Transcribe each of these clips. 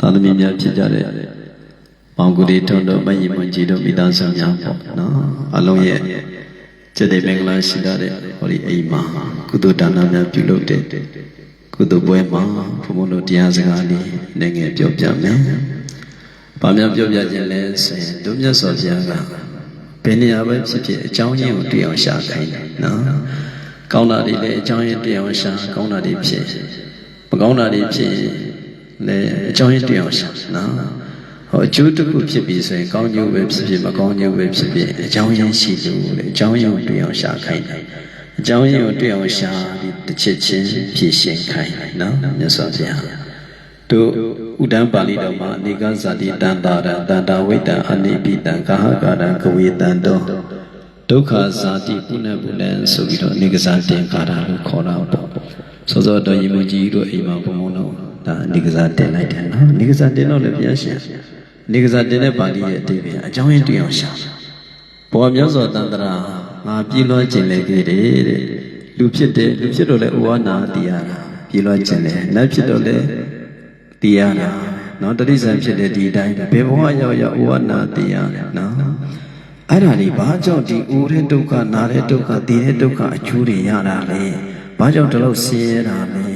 သာသမီများဖြစ်ကြတဲ့မောင်ကူရီထွန်းတို့မယီမွန်ကြီးတို့မိသားစုများပေါ့နော်အလုံးရဲ့စိတ်တဲ့မင်္ဂလာရှိတဲ့ဟောဒီအိမ်မှာကုသိုလ်ဒါနများပြုလုပ်တဲ့ကုသိုလ်ပွဲမှာဘုံဘုံတို့တရားစကားလေးလည်းငယ်ပြောပြမယ်။ဘာများပြောပြခြင်းလဲဆိုရင်တို့မြတ်စွာဘုရားကဘယ်နေရာပဲဖြစ်ဖြစ်အကြောင်းရင်းကိုတွေ့အောင်ရှာခိုင်းတယ်နော်။ကောင်းတာတွေလည်းအကြောင်းရင်းတွေ့အောင်ရှာကောင်းတာတွေဖြစ်မကောင်းတာတွေဖြစ် လည်းအကြောင်းရင်းတွေ့အောင်ရှာနော်။ဟောအကျိုးတစ်ခုဖြစ်ပြီဆိုရင်ကောင်းကျိုးပဲဖြစ်ဖြစ်မကောင်းကျိုးပဲဖြစ်ဖြစ်အကြောင်းရင်းရှိလို့လေအကြောင်းရင်းကိုတွေ့အောင်ရှာခိုင်းတယ်။အကြောင်းရင်းကိုတွေ့အောင်ရှာပြီးတစ်ချက်ချင်းဖြည့်ရှင်းခိုင်းတယ်နော်မြတ်စွာဘုရား။တို့ဥဒ္ဒံပါဠိတော်မှာအနေကဇာတိတန်တာရတန္တာဝိတ္တအနိပိတံကာဟကာရံကဝေတံတောဒုက္ခဇာတိပုဏ္ဏပုလံဆိုပြီးတော့အနေကဇာတင်ကာရလို့ခေါ်တာပေါ့စောစောတော်ရင်မကြီးတို့အိမ်မှာဘုံဘုံတော့ ဒါအနေကဇာတင်လိုက်တယ်နော်အနေကဇာတင်တော့လည်းဘုရားရှင်အနေကဇာတင်တဲ့ပါဠိရဲ့အတိပ္ပယ်အကြောင်းရင်းတွေ့အောင်ရှာဘောမြတ်စွာတန်တရာငါပြည်လွှဲခြင်းလေခဲ့တယ်တဲ့လူဖြစ်တယ်လူဖြစ်တော့လေဥဝနာတရားပြည်လွှဲခြင်းလေနတ်ဖြစ်တော့လေတရားတာနော်တတိဆန်ဖြစ်တဲ့ဒီအတိုင်းပဲဘယ်ဘဝရောက်ရောက်ဥဝနာတရားနော်အဲ့ဒါဒီဘာကြောင့်ဒီဥတဲ့ဒုက္ခနာတဲ့ဒုက္ခတည်တဲ့ဒုက္ခအကျိုးတွေရတာလဲဘာကြောင့်ဒီလောက်ဆင်းရဲတာလဲ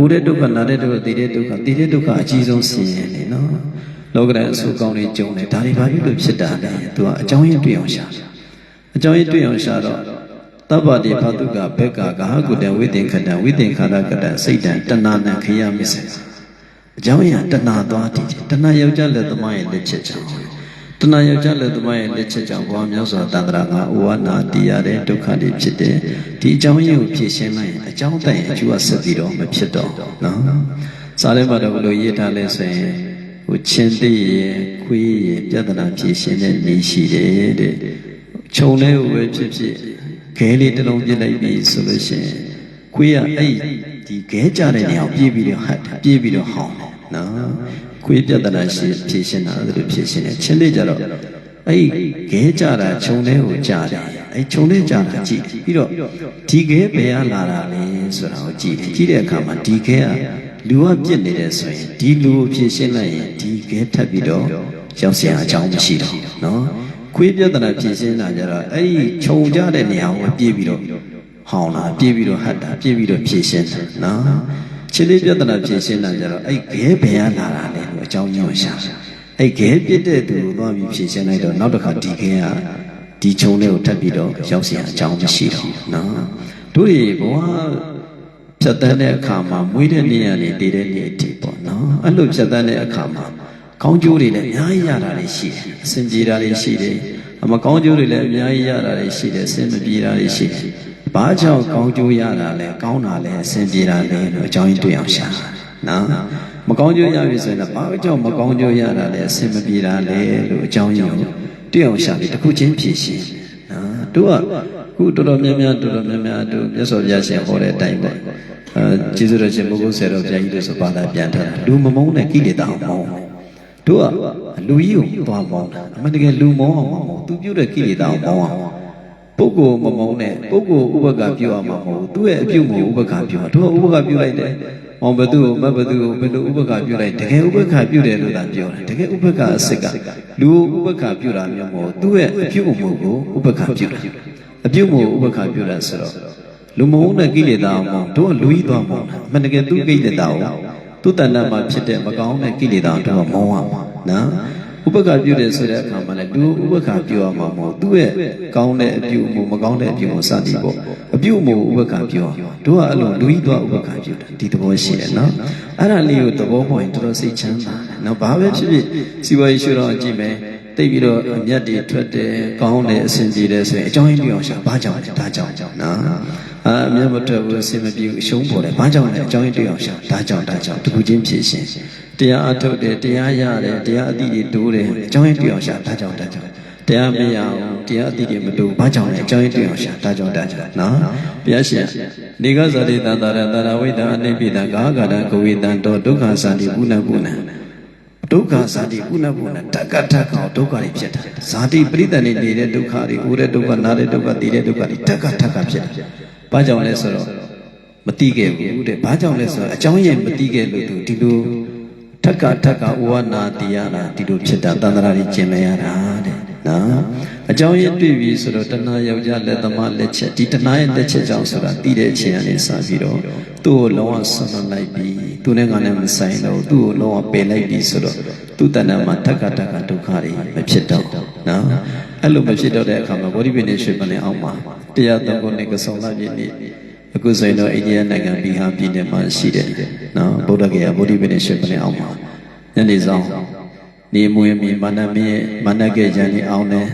ဥတဲ့ဒုက္ခနာတဲ့ဒုက္ခတည်တဲ့ဒုက္ခတည်တဲ့ဒုက္ခအကြီးဆုံးဆင်းရဲနေနော်လောကရန်အဆူကောင်းတွေကြုံတယ်ဒါတွေဘာဖြစ်လို့ဖြစ်တာလဲသူကအကြောင်းရင်းတွေ့အောင်ရှာအကြောင်းရင်းတွေ့အောင်ရှာတော့တပ္ပတိဖတုကဘက်ကဂဟကုတံဝိသင်္ခတံဝိသင်္ခါရကတံစိတ်တံတဏ္ဏနံခရမစ္ဆေအကြောင်းအရာတဏှာသွားတည်တယ်တဏှာယောက်ျားလက်သမားရဲ့လက်ချက်ကြောင့် တဏှာယောက်ျားလက်သမားရဲ့လက်ချက်ကြောင့်ဘဝမျိုးစွာတန္တရာကဥဝနာတည်ရတဲ့ဒုက္ခတွေဖြစ်တယ်ဒီအကြောင်းရင်းကိုဖြေရှင်းလိုက်ရင်အကြောင်းတိုင်အကျိုးကဆက်ပြီးတော့မဖြစ်တော့နော်စာထဲမှာတော့ဘယ်လိုရေးထားလဲဆိုရင်ဟိုချင်းသိရဲ့ခွေးရဲ့ပြဿနာဖြေရှင်းတဲ့နည်းရှိတယ်တဲ့ခြုံလေးကိုပဲဖြစ်ဖြစ်ခဲလေးတစ်လုံးပြစ်လိုက်ပြီဆိုလို့ရှိရင်ခွေးကအဲ့ဒီခဲကြတဲ့နေရာကိုပြေးပြီးတော့ဟတ်တာပြေးပြီးတော့ဟောင်းတယ် နော်ခွေးပြဿနာရှိဖြေရှင်းတာလည်းဖြေရှင်းတယ်ချင်းလေးကြတော့အဲ့ခဲကြတာခြုံလေးကိုကြားတယ်အဲ့ခြုံလေးကြားတာကြည့်ပြီးတော့ဒီခဲဘယ်ကလာတာလဲဆိုတာကိုကြည့်တယ်ကြည့်တဲ့အခါမှာဒီခဲကလူကပြစ်နေတယ်ဆိုရင်ဒီလူကိုဖြေရှင်းလိုက်ရင်ဒီခဲထပ်ပြီးတော့ရောက်เสียအကြောင်းမရှိတော့နော်ခွေးပြဿနာဖြေရှင်းတာကြတော့အဲ့ဒီခြုံကြတဲ့နေရာကိုပြေးပြီးတော့ဟောင်းလာပြေးပြီးတော့ဟတ်တာပြေးပြီးတော့ဖြေရှင်းတယ်နော် ချစ်လေးပြဿနာဖြေရှင်းတာကြတော့အဲ့ခဲဘယ်ကလာတာလဲလို့အကြောင်းညွှန်ရှာအဲ့ခဲပြစ်တဲ့သူကိုသွားပြီးဖြေရှင်းလိုက်တော့နောက်တစ်ခါဒီခဲကဒီခြုံလေးကိုထပ်ပြီးတော့ရောက်เสียအကြောင်းမရှိတော့နော်တို့တွေဘဝဖြတ်တန်းတဲ့အခါမှာမွေးတဲ့နေ့ကနေတည်တဲ့နေ့အထိပေါ့နော်အဲ့လိုဖြတ်တန်းတဲ့အခါမှာကောင်းကျိုးတွေလည်းအများကြီးရတာတွေရှိတယ်အစဉ်ပြေတာတွေရှိတယ်အမကောင်းကျိုးတွေလည်းအများကြီးရတာတွေရှိတယ်အစဉ်မပြေတာတွေရှိတယ် ဘာကြောင့်ကောင်းကျိုးရတာလဲကောင်းတာလဲအစဉ်ပြေတာလဲလို့အကြောင်းရင်းတွေ့အောင်ရှာနော်မကောင်းကျိုးရပြီဆိုရင်ဘာကြောင့်မကောင်းကျိုးရတာလဲအစဉ်မပြေတာလဲလို့အကြောင်းရင်းကိုတွေ့အောင်ရှာပြီးတစ်ခုချင်းဖြည့်ရှင်းနော်တို့ကခုတော်တော်များများတော်တော်များများတို့မြတ်စွာဘုရားရှင်ဟောတဲ့အတိုင်းပေါ့အဲကျေးဇူးတော်ရှင်ဘုဂုဆရာတော်ဘုရားကြီးတို့ဆိုပါတာပြန်ထားတာလူမမုန်းတဲ့ကိလေသာအောင်မောင်းတို့ကလူကြီးကိုသွားမောင်းတာအမှန်တကယ်လူမောင်းအောင်မောင်းသူပြုတ်တဲ့ကိလေသာအောင်မောင်းအောင် ပုဂ္ဂိုလ်မမုန်းနဲ့ပုဂ္ဂိုလ်ဥပက္ခပြုအောင်မဟုတ်သူ့ရဲ့အပြုတ်ကိုဥပက္ခပြုအောင်တို့ကဥပက္ခပြုလိုက်တယ်။မောင်ဘသူကိုမဘသူကိုဘယ်လိုဥပက္ခပြုလိုက်တကယ်ဥပက္ခပြုတယ်လို့သာပြောတယ်။တကယ်ဥပက္ခအစစ်ကလူဥပက္ခပြုတာမျိုးမဟုတ်သူ့ရဲ့အပြုတ်မှုကိုဥပက္ခပြုတာ။အပြုတ်မှုဥပက္ခပြုတာဆိုတော့လူမုန်းတဲ့ကိလေသာအောင်မောင်းတို့ကလူကြီးသွားမောင်းတာ။အမှန်တကယ်သူ့ကိလေသာကိုသူ့တဏ္ဍာမှာဖြစ်တဲ့မကောင်းတဲ့ကိလေသာတို့ကမောင်းရမှာနော်။ ဥပက္ခပြုတယ်ဆိုတဲ့အခါမှာလည်းသူဥပက္ခပြုရမှာမဟုတ်သူ့ရဲ့ကောင်းတဲ့အပြုမှုမကောင်းတဲ့အပြုမှုစသည်ပေါ့အပြုမှုဥပက္ခပြုရတို့ကအဲ့လိုလူကြီးတော့ဥပက္ခပြုတယ်ဒီသဘောရှိတယ်နော်အဲ့ဒါလေးကိုသဘောပေါက်ရင်တော်တော်စိတ်ချမ်းသာတယ်နော်ဘာပဲဖြစ်ဖြစ်စီဝါရေးရှုတော့ကြည့်မယ်တိတ်ပြီးတော့အမျက်တွေထွက်တယ်ကောင်းတယ်အဆင်ပြေတယ်ဆိုရင်အကြောင်းရင်းပြောင်းရှာဘာကြောင့်လဲဒါကြောင့်နော်အာအမျက်မထွက်ဘူးအဆင်မပြေဘူးအရှုံးပေါ်တယ်ဘာကြောင့်လဲအကြောင်းရင်းပြောင်းရှာဒါကြောင့်ဒါကြောင့်တခုချင်းဖြစ်ရှင် တရားအထုတ်တယ်တရားရတယ်တရားအတိတွေတိုးတယ်အကြောင်းရင်းပြောင်းရှာဒါကြောင့်ဒါကြောင့်တရားမရအောင်တရားအတိတွေမတိုးဘာကြောင့်လဲအကြောင်းရင်းပြောင်းရှာဒါကြောင့်ဒါကြောင့်နော်ဘုရားရှင်နေကဇာတိတန္တရတရဝိတအနိပိတကာဂါရကဝေတံတောဒုက္ခသန္တိပုဏ္ဏပုဏ္ဏဒုက္ခဇာတိကုဏပုဏ္ဏတက္ကထက္ကောင်ဒုက္ခတွေဖြစ်တာဇာတိပရိသတ်နေနေတဲ့ဒုက္ခတွေဥတဲ့ဒုက္ခနာတဲ့ဒုက္ခတည်တဲ့ဒုက္ခတွေတက္ကထက္ကဖြစ်တာဘာကြောင့်လဲဆိုတော့မတိခဲ့ဘူးတဲ့ဘာကြောင့်လဲဆိုတော့အကြောင်းရင်းမတိခဲ့လို့သူဒီလို ထက်ကထက်ကဥဝနာတိရတာဒီလိုဖြစ်တာတန်ត្រာကြီးကျင်လဲရတာတဲ့နော်အကြောင်းရင်းတွေ့ပြီဆိုတော့တဏှာယောက်ျားလက်သမားလက်ချက်ဒီတဏှာရဲ့လက်ချက်ကြောင့်ဆိုတာတည်တဲ့အချိန်ကနေစပြီးတော့သူ့ကိုလုံးဝဆွန့်လွတ်လိုက်ပြီသူနဲ့ကလည်းမဆိုင်တော့သူ့ကိုလုံးဝပယ်လိုက်ပြီဆိုတော့သူ့တဏ္ဍာမှာထက်ကထက်ကဒုက္ခတွေမဖြစ်တော့ဘူးနော်အဲ့လိုမဖြစ်တော့တဲ့အခါမှာဗောဓိပင်နေရွှေပလင်အောင်မှာတရားသုံးခုနှစ်ကစုံလာပြည့်နေ့ အခုဆိုရင်တော့အိန္ဒိယနိုင်ငံဘီဟာပြည်နယ်မှာရှိတယ်နော်ဗုဒ္ဓဂယာဗောဓိပင်နေရွှေပလင်အောင်မှာညနေဆောင်နေမွေမြေမာနမင်းရဲ့မာနကေဂျန်ကြီးအောင်တယ်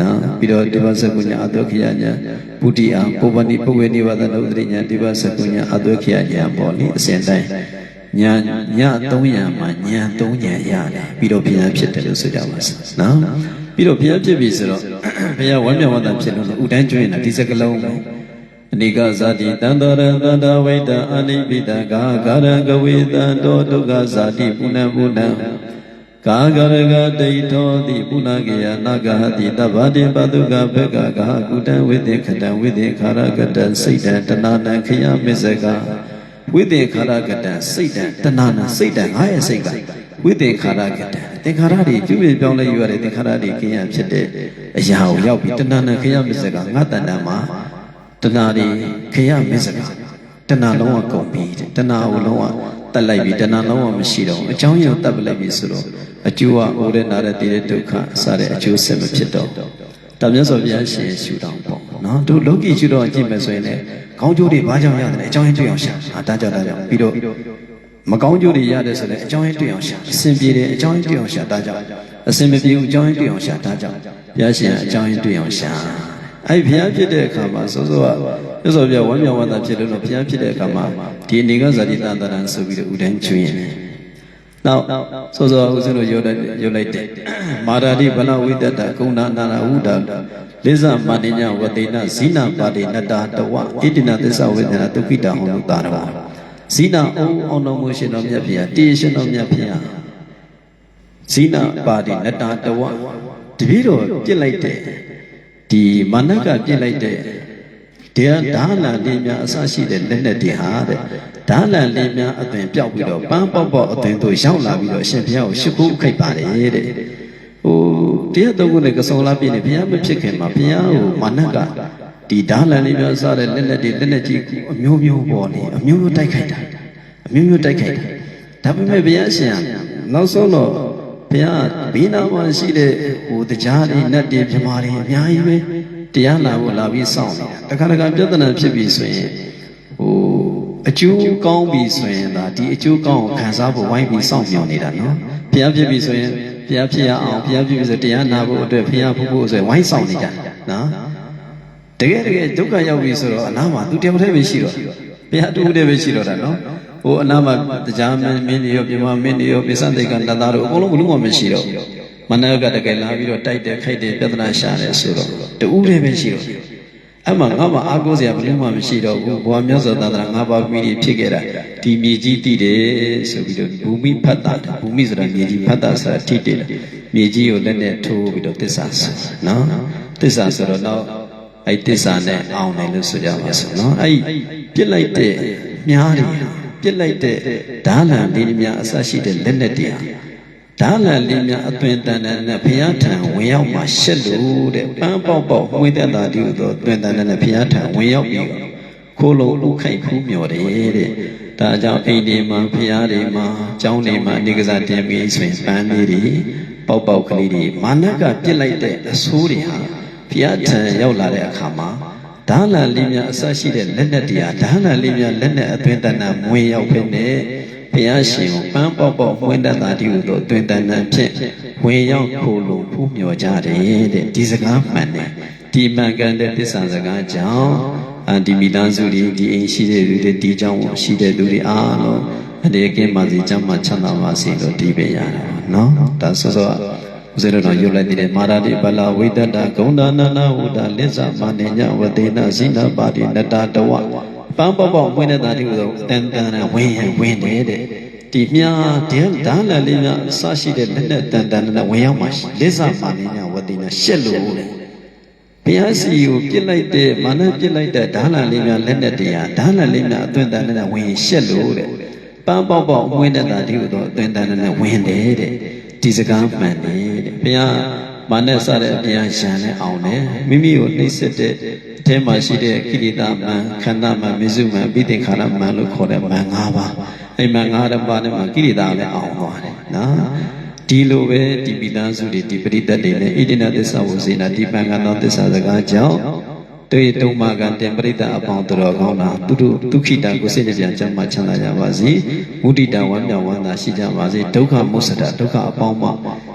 နော်ပြီးတော့ဒီဘသကုညာအတုခိယညာပုတိအာပုဗ္ဗနိပုဝေနိဝသနုဒရိညာဒီဘသကုညာအတုခိယညာပေါ့လေအစဉ်တိုင်းညာည300မှာညာ300ရတယ်ပြီးတော့ဘုရားဖြစ်တယ်လို့ဆိုကြပါစို့နော်ပြီးတော့ဘုရားဖြစ်ပြီဆိုတော့ဘုရားဝမ်းမြောက်ဝမ်းသာဖြစ်လို့ဥတန်းကျွင်းတာဒီစကလုံးပဲ အနိကဇာတိတန္တရတန္တဝိတံအနိပိတံကာကာရကဝေတံတောဒုက္ခဇာတိပုဏ္ဏပုဏ္ဏကာကရကဒိဋ္ဌောတိပုဏ္ဏကေယနာဂဟတိတဗ္ဗတိပတုကဘကကာကုတံဝိသေခတံဝိသေခာရကတံစိတ်တံတဏနံခယမစ္စကဝိသေခာရကတံစိတ်တံတဏနံစိတ်တံငါရဲ့စိတ်ကဝိသေခာရကတံသင်္ခါရတွေပြုပြင်ပြောင်းလဲယူရတဲ့သင်္ခါရတွေခယဖြစ်တဲ့အရာကိုရောက်ပြီးတဏနံခယမစ္စကငါတဏ္ဍမှာ တဏတွေခယမစ္စကတဏလုံးဝကုန်ပြီတဲ့တဏကိုလုံးဝတက်လိုက်ပြီတဏလုံးဝမရှိတော့ဘူးအကြောင်းရင်းကိုတက်ပလိုက်ပြီဆိုတော့အကျိုးကအိုးတဲ့နာတဲ့တည်တဲ့ဒုက္ခစတဲ့အကျိုးဆက်မဖြစ်တော့ဒါမြတ်စွာဘုရားရှင်ရှုတောင်းပေါ့နော်တို့လောကီရှုတော့ကြည့်မယ်ဆိုရင်လည်းကောင်းကျိုးတွေဘာကြောင့်ရတယ်အကြောင်းရင်းတွေ့အောင်ရှာဟာဒါကြောင့်ဒါကြောင့်ပြီးတော့မကောင်းကျိုးတွေရတယ်ဆိုလည်းအကြောင်းရင်းတွေ့အောင်ရှာအစဉ်ပြေတယ်အကြောင်းရင်းတွေ့အောင်ရှာဒါကြောင့်အစဉ်မပြေဘူးအကြောင်းရင်းတွေ့အောင်ရှာဒါကြောင့်ဘုရားရှင်အကြောင်းရင်းတွေ့အောင်ရှာ အဲ့ဘုရားဖြစ်တဲ့အခါမှာစောစောကမြတ်စွာဘုရားဝမ်းမြောက်ဝမ်းသာဖြစ်လို့ဘုရားဖြစ်တဲ့အခါမှာဒီအနေကဇာတိတန်တရံဆိုပြီးတော့ဥဒန်းကျွင်းရတယ်နောက်စောစောဦးဇင်းတို့ရုပ်လိုက်ရုပ်လိုက်တဲ့မာရာတိဗလဝိတ္တတကုဏနာနာဝုဒ္ဒလိဇမာနိညဝတိနဇိနာပါတိနတာတဝဣတိနသစ္စာဝေဒနာဒုက္ခိတဟောလို့တာတော်ဇိနာအုံအောင်တော်မူရှင်တော်မြတ်ဖေဟာတေရှင်တော်မြတ်ဖေဟာဇိနာပါတိနတာတဝတပည့်တော်ပြစ်လိုက်တဲ့ ဒီမာနကပြစ်လိုက်တဲ့တရားဓာလန်လေးများအစရှိတဲ့လက်နဲ့တွေဟာတဲ့ဓာလန်လေးများအသွင်ပြောက်ပြီးတော့ပန်းပေါက်ပေါက်အသွင်တို့ရောက်လာပြီးတော့အရှင်ဘုရားကိုရှ िख ုခိုက်ပါတယ်တဲ့ဟိုတရားတော်ကိုလည်းကစုံလာပြည့်နေဘုရားမဖြစ်ခင်မှာဘုရားကိုမာနကဒီဓာလန်လေးများစတဲ့လက်နဲ့တွေလက်နဲ့ကြီးအမျိုးမျိုးပေါ်နေအမျိုးမျိုးတိုက်ခိုက်တာအမျိုးမျိုးတိုက်ခိုက်တာဒါပေမဲ့ဘုရားရှင်နောက်ဆုံးတော့ ဘုရားဘေးနာမှာရှိတဲ့ဟိုတရားတွေနတ်တွေမြမာတွေအများကြီးပဲတရားလာဖို့လာပြီးစောင့်နေတာတခါတခါပြဿနာဖြစ်ပြီဆိုရင်ဟိုအကျိုးကောင်းပြီဆိုရင်ဒါဒီအကျိုးကောင်းကိုခံစားဖို့ဝိုင်းပြီးစောင့်မျှော်နေတာနော်ဘုရားဖြစ်ပြီဆိုရင်ဘုရားဖြစ်ရအောင်ဘုရားဖြစ်ပြီဆိုတရားနာဖို့အတွက်ဘုရားဖို့ဖို့ဆိုဝိုင်းစောင့်နေကြနော်တကယ်တကယ်ဒုက္ခရောက်ပြီဆိုတော့အနာမှာသူတယောက်တည်းပဲရှိတော့ဘုရားတူတည်းပဲရှိတော့တာနော် ဟိုအနာမှာတရားမင်းမင်းတွေရောပြမမင်းတွေရောပိဿတေကတသားတို့အကုန်လုံးဘလို့မှမရှိတော့မနကတကယ်လာပြီးတော့တိုက်တယ်ခိုက်တယ်ပြဿနာရှာတယ်ဆိုတော့တူတည်းပဲရှိတော့အဲ့မှာငါမှအားကိုးစရာဘယ်လို့မှမရှိတော့ဘူးဘဝမြတ်စွာသာသနာငါးပါးမိတွေဖြစ်ခဲ့တာဒီမြေကြီးတည်တယ်ဆိုပြီးတော့ဘူမိဖတ်တာဘူမိဆိုတာမြေကြီးဖတ်တာဆိုတာထိတယ်မြေကြီးကိုလက်နဲ့ထိုးပြီးတော့တစ္ဆာဆိုနော်တစ္ဆာဆိုတော့တော့အဲ့တစ္ဆာနဲ့အောင်တယ်လို့ဆိုကြပါစို့နော်အဲ့ပြစ်လိုက်တဲ့မြားတွေ ပြစ်လိုက်တဲ့ဓာလန်လေးများအစရှိတဲ့လက်နဲ့တရားဒါလန်လေးများအသွင်တန်တန်နဲ့ဘုရားထံဝင်ရောက်မှရှက်လို့တဲ့ပန်းပေါက်ပေါက်ဝိသက်တာတိဟုသောသွင်တန်တန်နဲ့ဘုရားထံဝင်ရောက်ပြီးခိုးလုံးဥခိုက်ဖူးမြော်တယ်တဲ့ဒါကြောင့်အိမ်ဒီမှာဘုရားတွေမှာကျောင်းတွေမှာနေကစားတင်ပြီးဆိုရင်ပန်းလေးတွေပေါက်ပေါက်ကလေးတွေမာနကပြစ်လိုက်တဲ့အဆိုးတွေဟာဘုရားထံရောက်လာတဲ့အခါမှာ ဒါလန်လေးများအစရှိတဲ့လက်နဲ့တရားဒါလန်လေးများလက်နဲ့အသွင်တဏ္ဍမွေရောက်ဖြစ်နေဘုရားရှင်ကိုပန်းပေါက်ပေါက်မွေတတ်တာတည်းဟုသောအသွင်တဏ္ဍဖြင့်ဝင်ရောက်ဖို့လိုဖူးမြော်ကြတယ်တဲ့ဒီစကားမှန်တယ်ဒီမှန်ကန်တဲ့တစ္ဆာစကားကြောင့်အဒီမိသားစုတွေဒီအိမ်ရှိတဲ့လူတွေဒီကြောင့်ရှိတဲ့လူတွေအားလုံးအတေကင်းပါစေကြမ်းမှချမ်းသာပါစေလို့ဒီပဲရတာနော်ဒါဆိုတော့ ဦးဇင်းတို့တော့ရုပ်လိုက်တဲ့မာရတိပလဝိတ္တဂုံဒါနနာဝုဒ္ဒလစ္ဆမာနေညဝတေနဇိနာပါတိနတတဝပန်းပေါက်ပေါက်ဝင်တဲ့တာဒီလိုဆိုတန်တန်ဝင်ရင်ဝင်တယ်တဲ့ဒီမြာတဲ့ဓာလန်လေးများအစရှိတဲ့လက်နဲ့တန်တန်နဲ့ဝင်ရောက်မှလစ္ဆမာနေညဝတေနရှက်လို့တဲ့ဘုရားစီကိုပြစ်လိုက်တဲ့မာနပြစ်လိုက်တဲ့ဓာလန်လေးများလက်နဲ့တရားဓာလန်လေးများအသွင်တန်နဲ့ဝင်ရှက်လို့တဲ့ဘပန်းပေါက်ပေါက်အမွှေးနဲ့တာဒီလိုတော့အသွင်တန်နဲ့ဝင်တယ်တဲ့ ဒီစကားမှန်တယ်တဲ့ဘုရားမာနဲ့စတဲ့အပြန်ရှံနဲ့အောင်တယ်မိမိကိုနှိမ့်ဆက်တဲ့အထဲမှာရှိတဲ့ကိရိတာမှန်ခန္ဓာမှန်မေစုမှန်အပိသင်္ခါရမှန်လို့ခေါ်တဲ့မှန်၅ပါးအဲ့မှန်၅ပါးနဲ့မှကိရိတာလည်းအောင်သွားတယ်နော်ဒီလိုပဲဒီမိသားစုတွေဒီပရိသတ်တွေနဲ့ဣဒိနသစ္စာဝဇေနာဒီပံကံသောသစ္စာစကားကြောင့် တွေ့တုံမကံတင်ပရိသတ်အပေါင်းတော်ကောင်းတာသူတို့ဒုက္ခိတကိုစိတ်ကြံကြမ်းမှချမ်းသာကြပါစေမုဒိတဝမ်းမြောက်ဝမ်းသာရှိကြပါစေဒုက္ခမုစ္စတဒုက္ခအပေါင်းမှ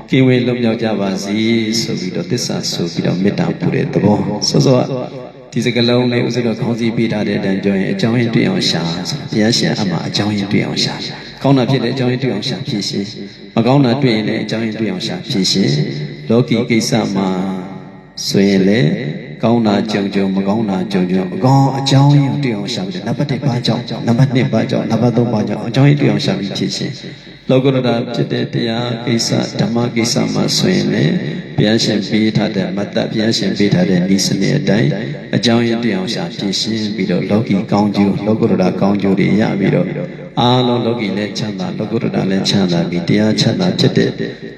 ကင်းဝေးလွတ်မြောက်ကြပါစေဆိုပြီးတော့သစ္စာဆိုပြီးတော့မေတ္တာပို့တဲ့သဘောစောစောဒီစကလုံးလေးဥစ္စတော်ခေါင်းစည်းပေးထားတဲ့အတိုင်းပြောရင်အကြောင်းရင်းတွေ့အောင်ရှာဆိုတာဘုရားရှင်အမှအကြောင်းရင်းတွေ့အောင်ရှာကောင်းတာဖြစ်တဲ့အကြောင်းရင်းတွေ့အောင်ရှာဖြစ်ရှင်မကောင်းတာတွေ့ရင်လည်းအကြောင်းရင်းတွေ့အောင်ရှာဖြစ်ရှင်လောကီကိစ္စမှာဆိုရင်လည်း ကောင်းတာကြုံကြုံမကောင်းတာကြုံကြုံအကောင်းအကြောင်းရင်းတွေ့အောင်ရှာပြီးနံပါတ်1ပါကြောင့်နံပါတ်2ပါကြောင့်နံပါတ်3ပါကြောင့်အကြောင်းရင်းတွေ့အောင်ရှာပြီးဖြစ်ရှင်လောကုတ္တရာဖြစ်တဲ့တရားကိစ္စဓမ္မကိစ္စမှာဆိုရင်လည်းဘုရားရှင်ပေးထားတဲ့မတ္တဘုရားရှင်ပေးထားတဲ့ဤစနစ်အတိုင်းအကြောင်းရင်းတွေ့အောင်ရှာဖြစ်ရှင်ပြီးတော့လောကီကောင်းကျိုးလောကုတ္တရာကောင်းကျိုးတွေရပြီးတော့အားလုံးလောကီလည်းချမ်းသာလောကုတ္တရာလည်းချမ်းသာပြီးတရားချမ်းသာဖြစ်တဲ့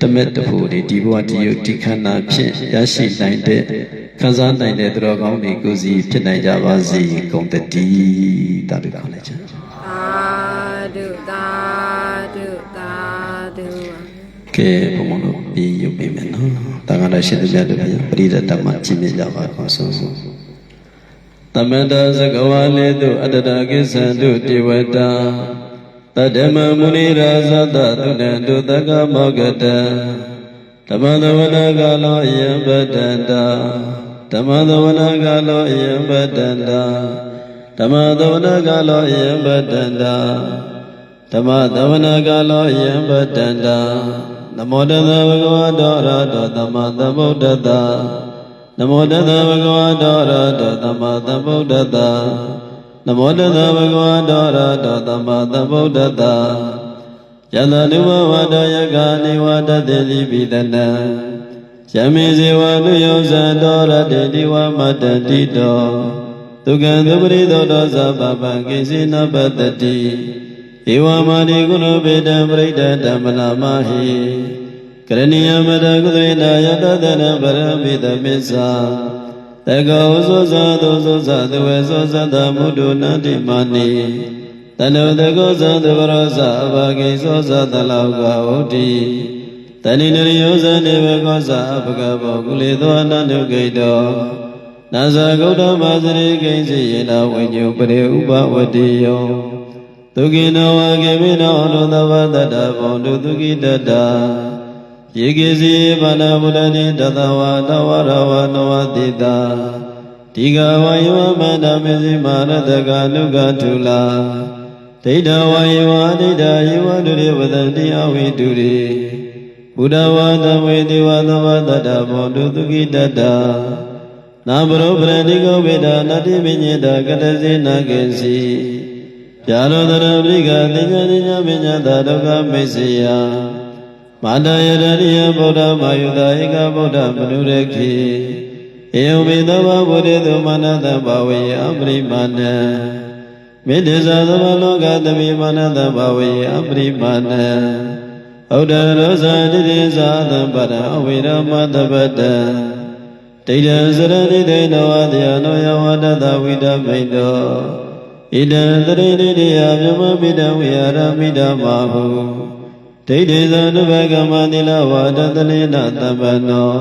တမက်တဖို့တွေဒီဘဝဒီယုတ်ဒီခန္ဓာဖြင့်ရရှိနိုင်တဲ့ ခံစားနိုင်တဲ့သူတော်ကောင်းတွေကိုယ်စီဖြစ်နိုင်ကြပါစေကုန်တည်းတာတို့ခေါ်လိုက်ချင်သာဓုသာဓုသာဓုကဲဘုံဘုံတို့ပြီးရုပ်ပေးမယ်နော်။တာဃာတော်ရှင်သူများတို့ပြန်ပရိဒတ္တမကြည်မြင်ကြပါကောဆုံး။သမန္တသကဝါလေတုအတ္တရာကိစ္ဆံတုတိဝတ္တာတတ္တမမုနိရာဇတသုဏ္တုတက္ကမောဂတံ ဓမ္မသဝနာကာလောယံပတ္တန္တာဓမ္မသဝနာကာလောယံပတ္တန္တာဓမ္မသဝနာကာလောယံပတ္တန္တာဓမ္မသဝနာကာလောယံပတ္တန္တာနမောတသဗ္ဗဂဝတောရတောသမ္မာသမ္ဗုဒ္ဓတ္တနမောတသဗ္ဗဂဝတောရတောသမ္မာသမ္ဗုဒ္ဓတ္တနမောတသဗ္ဗဂဝတောရတောသမ္မာသမ္ဗုဒ္ဓတ္တ ယတလူဘဝတယကနေဝတတေလိပိတနံယမေဇေဝလူယောဇံတောရတေတိဝမတ္တတိတောဒုက္ခံသပရိသောတောသဗ္ဗပံကိစေနပတ္တိဧဝမာတိကုလပေတံပရိဒတမနာမဟိကရဏီယမတကုသေနာယတတနပရမိတမစ္ဆာတကောသောဇာသောသောဇာတဝေသောဇတမုဒ္ဒနာတိမာနိ တနုတကောဇာတဝရောဇာအဘာဂိသောဇာတလောကဟုတ်တိတဏိနရိယောဇာနေဘကောဇာပကဘောကုလေသောအနန္တုဂိတောနာဇာဂௌတမသရိကိဉ္စီယေနဝိညုပရိဥပဝတိယောဒုက္ခိနဝကေမိနောအနုသဘတတ္တဘောတုဒုက္ခိတတ္တာယေကေစီဘာနာမုဒနိတတဝါတဝရဝနဝတိတာဒီဃဝါယောမန္တမေစီမာရတကနုကထုလာ ဒိဋ္ဌဝါယောဒိဋ္ဌယေဝတုရေဝတံတိအဝိတုရေဘုဒ္ဓဝါသဝေတိဝသဝတတ္တဘောတုဒုက္ခိတတ္တာနာဘရောပရဏိကောဝေဒနာတိမိညေတကတစေနာကေစီပြာရောတရပရိကသင်္ကြန်ဉာပညာတာဒုက္ခမိတ်စေယမာတယရရိယဗုဒ္ဓမာယုတာဧကဗုဒ္ဓမနုရခေဧယံမေသဗ္ဗဗုဒ္ဓေသုမာနတဘဝေအပရိမာဏံ မေတ္တဇာသဗ္ဗလောကသမိမာနတဘဝေအပရိမာဏံဩဒရောဇာတိတိဇာသံပရအဝေရမတပတံဒိဋ္ဌံစရဏိတေနဝတယနောယဝတတဝိတမိတ်တောဣဒံသရိတိတိယမြမပိတဝိဟာရမိတမဟုဒိဋ္ဌိသံနုဘကမနိလဝတတလေနတပ္ပနော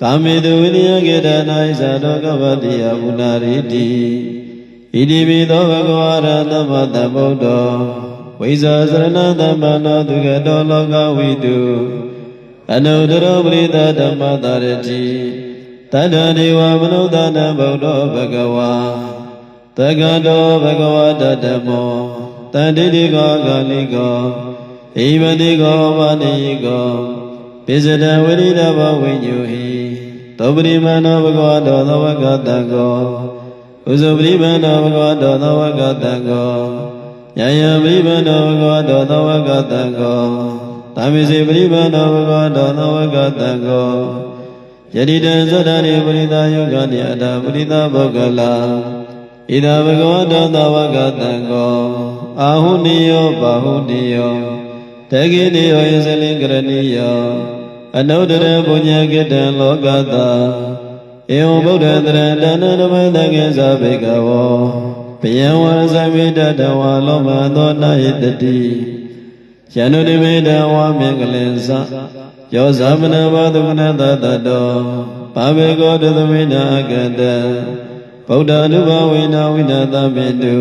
ကာမေတုဝိနိယကေတနာဣဇာတောကပတိယဝုနာရိတိ ဣတိပိသောဘဂဝါရသမ္မတဗုဒ္ဓောဝိဇာစရဏသမ္မနောသူကတောလောကဝိတုအနုတရောပရိသဓမ္မတာရတိတတ္တဒေဝမနုဿာနဗုဒ္ဓောဘဂဝါတက္ကတောဘဂဝတတမောတန္တိတိကောကာလိကောဣမတိကောဘာနိကောပိစဒဝိရိဒဘဝိညုဟိသောပရိမနောဘဂဝတောသဝကတံကော ဥဇုပရိမနောဘဂဝတောသဝကတံကောယယပရိမနောဘဂဝတောသဝကတံကောသာမိစေပရိမနောဘဂဝတောသဝကတံကောယတိတံသဒ္ဒရိပရိသယုဂနိအတ္တပရိသဘောဂလာ ဣဒဘဂဝတောသဝကတံကောအာဟုနိယောဘာဟုနိယောတကိနိယောယဇလင်ကရဏီယောအနုတရပုညကိတံလောကတာ ဧဝံဗုဒ္ဓတရတဏ္ဍမသကေသဗေကဝောဘယံဝရဇမိတတဝါလောမသောနာယတတိယန္တုတိမေတဝါမင်္ဂလင်္စယောဇာမနဘသုကနတတတောဘာဘေကောတသမိနာအကတံဗုဒ္ဓ ानु ဘဝေနဝိနာသမေတု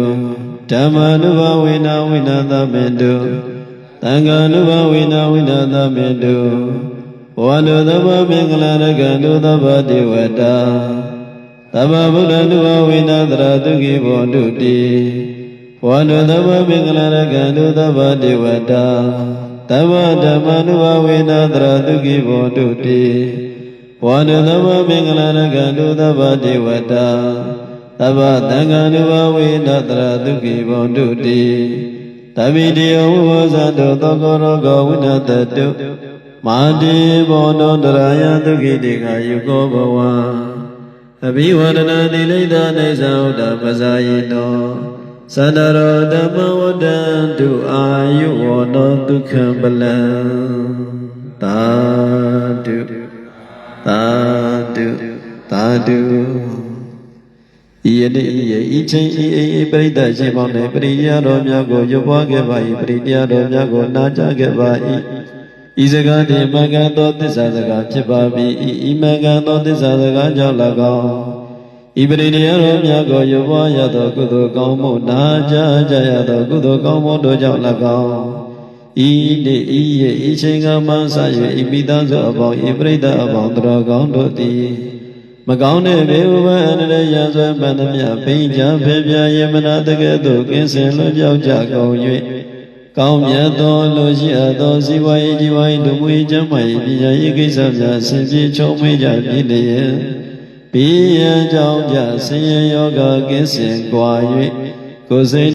ဓမ္မာနုဘဝေနဝိနာသမေတုသံဃာနုဘဝေနဝိနာသမေတု ဘောနုသဗ္ဗမင်္ဂလာရကံတုသဗ္ဗဒေဝတာသဗ္ဗဗုဒ္ဓ ानु ဘဝေနသရတုခိဘောတုတိဘောနုသဗ္ဗမင်္ဂလာရကံတုသဗ္ဗဒေဝတာသဗ္ဗဓမ္မာနုဘဝေနသရတုခိဘောတုတိဝါဒသမမင်္ဂလာရကတုသဗ္ဗဒေဝတာသဗ္ဗသံဃာနုဘဝေနတရဒုက္ခိဘောတုတိတပိတယောဝောဇတုသောကောရောဂဝိနတတု မာတိဘောနောတရာယဒုက္ခိတေကယုကောဘဝအဘိဝဒနာတိလိဒာနေသဥဒ္ဒပဇာယိနောသတ္တရောဓမ္မဝတ္တံတုအာယုဝောနောဒုက္ခံပလံသာဓုသာဓုသာဓုဤယနေ့ဤရဲ့ဤချင်းဤအိမ်ဤပရိသတ်ရှိပေါင်းတဲ့ပရိယာတော်များကိုရွပွားခဲ့ပါ၏ပရိတရားတော်များကိုနာကြားခဲ့ပါ၏ ဤစကားဒီမကံသောသစ္စာစကားဖြစ်ပါပြီဤဤမကံသောသစ္စာစကားကြောင့်၎င်းဤပရိတရားတော်များကိုရွပွားရသောကုသိုလ်ကောင်းမှုနာကြားကြရသောကုသိုလ်ကောင်းမှုတို့ကြောင့်၎င်းဤနေ့ဤရဲ့ဤချိန်ကမှစ၍ဤမိသားစုအပေါင်းဤပြိဿအပေါင်းတော်ကောင်းတို့သည်မကောင်းတဲ့ဘေဝဘအန္တရာယ်ရာဇဝမှန်သမျှပိဉ္ချဖေပြယေမနာတကဲ့သို့ကင်းစင်လွတ်ပြောက်ကြကုန်၍ ကောင်းမြတ်သောလူရှိအပ်သောစီဝါရေးကြီးဝါရေးလူမှုရေးကျမ်းမာရေးပညာရေးကိစ္စများအစဉ်ပြေချုံမေးကြပြီလျက်ဘိယံကြောင့်ပြဆင်းရဲယောဂကင်းစင်ကွာ၍ကိုယ်စိတ်